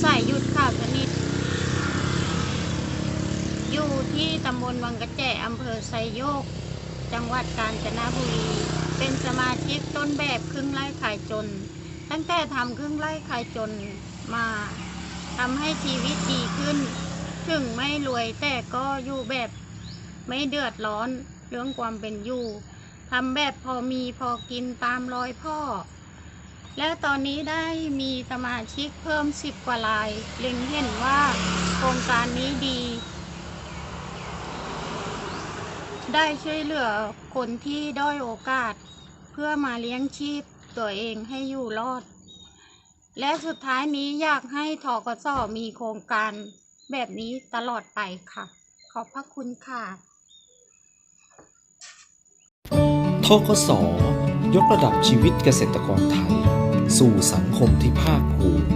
ใส่ยุดข่าวสนิท อยู่ที่ตำบลวังกระแจอำเภอไซโยก จังหวัดกาญจนบุรี เป็นสมาชิกต้นแบบครึ่งไร่ขายจน ตั้งแต่ทำครึ่งไร่ขายจนมาทำให้ชีวิตดีขึ้น ถึงไม่รวยแต่ก็อยู่แบบไม่เดือดร้อนเรื่องความเป็นอยู่ทำแบบพอมีพอกินตามรอยพ่อ และตอนนี้ได้มีสมาชิกเพิ่มสิบกว่าราย เล็งเห็นว่าโครงการนี้ดี ได้ช่วยเหลือคนที่ด้อยโอกาส เพื่อมาเลี้ยงชีพตัวเองให้อยู่รอด และสุดท้ายนี้อยากให้ทกสมีโครงการแบบนี้ตลอดไปค่ะ ขอบพระคุณค่ะทกสยกระดับชีวิตเกษตรกรไทย สู่สังคมที่ภาคภูมิ